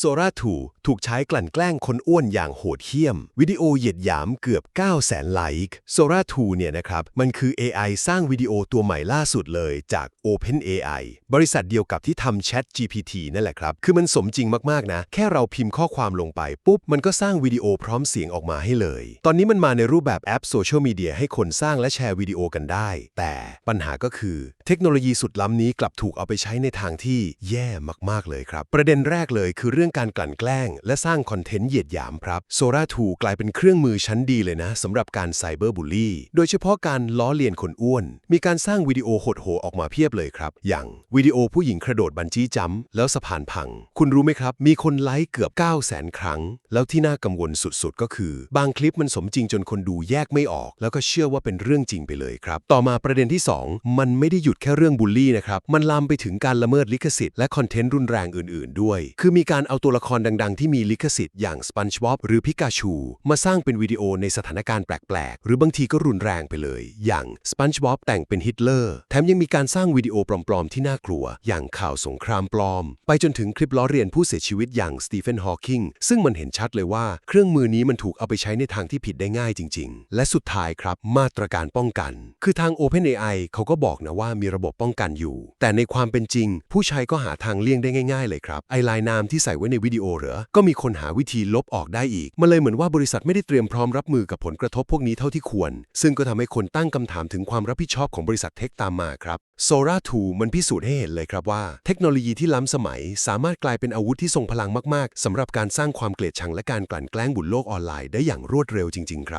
โซราทูถูกใช้กลั่นแกล้งคนอ้วนอย่างโหดเหี้ยม วิดีโอเหยียดหยามเกือบ 9 0 0แสนไลค์โซราทูเนี่ยนะครับ มันคือ AI สร้างวิดีโอตัวใหม่ล่าสุดเลยจาก OpenAI บริษัทเดียวกับที่ทำ Chat GPT นั่นแหละครับ คือมันสมจริงมากๆนะ แค่เราพิมพ์ข้อความลงไป ปุ๊บ มันก็สร้างวิดีโอพร้อมเสียงออกมาให้เลย ตอนนี้มันมาในรูปแบบแอปโซเชียลมีเดียให้คนสร้างและแชร์วิดีโอกันได้ แต่ปัญหาก็คือเทคโนโลยีสุดล้ำนี้กลับถูกเอาไปใช้ในทางที่แย่มากๆเลยครับ ประเด็นแรกเลยคือเรื่องการกลั่นแกล้ง และสร้างคอนเทนต์เหยียดหยามครับโซราทูกลายเป็นเครื่องมือชั้นดีเลยนะสำหรับการไซเบอร์บูลลี่ โดยเฉพาะการล้อเลียนคนอ้วน มีการสร้างวิดีโอโหดโหออกมาเพียบเลยครับ อย่างวิดีโอผู้หญิงกระโดดบันจี้จัมป์แล้วสะพานพัง คุณรู้ไหมครับ มีคนไลค์เกือบ 9 0 0 0 0 0ครั้ง แล้วที่น่ากังวลสุดๆ ก็คือ บางคลิปมันสมจริงจนคนดูแยกไม่ออก แล้วก็เชื่อว่าเป็นเรื่องจริงไปเลยครับ ต่อมาประเด็นที่ 2 มันไม่ได้หยุดแค่เรื่องบูลลี่นะครับมันลามไปถึงการละเมิดลิขสิทธิ์และคอนเทนต์รุนแรงอื่น ๆ ด้วย คือมีการเอาตัวละครดังๆ ที่มีลิขสิทธิ์อย่าง SpongeBob หรือพิกาชู มาสร้างเป็นวิดีโอในสถานการณ์แปลกๆ หรือบางทีก็รุนแรงไปเลย อย่าง SpongeBob แต่งเป็นฮิตเลอร์ แถมยังมีการสร้างวิดีโอปลอมๆ ที่น่ากลัว อย่างข่าวสงครามปลอม ไปจนถึงคลิปล้อเลียนผู้เสียชีวิตอย่างสตีเฟนฮอว์กิงซึ่งมันเห็นชัดเลยว่าเครื่องมือนี้มันถูกเอาไปใช้ในทางที่ผิดได้ง่ายจริง ๆ และสุดท้ายครับ มาตรการป้องกัน คือทาง OpenAI เขาก็บอกนะว่ามีระบบป้องกันอยู่ แต่ในความเป็นจริง ผู้ใช้ก็หาทางเลี่ยงได้ง่าย ๆ เลยครับไอลายนามที่ใส่ไว้ในวิดีโอเหรอ ก็มีคนหาวิธีลบออกได้อีก มันเลยเหมือนว่าบริษัทไม่ได้เตรียมพร้อมรับมือกับผลกระทบพวกนี้เท่าที่ควร ซึ่งก็ทำให้คนตั้งคำถามถึงความรับผิดชอบของบริษัทเทคตามมาครับโซราทูมันพิสูจน์ให้เห็นเลยครับว่า เทคโนโลยีที่ล้ำสมัย สามารถกลายเป็นอาวุธที่ทรงพลังมาก ๆสำหรับการสร้างความเกลียดชังและการกลั่นแกล้งบุญโลกออนไลน์ได้อย่างรวดเร็วจริง ๆ ครับ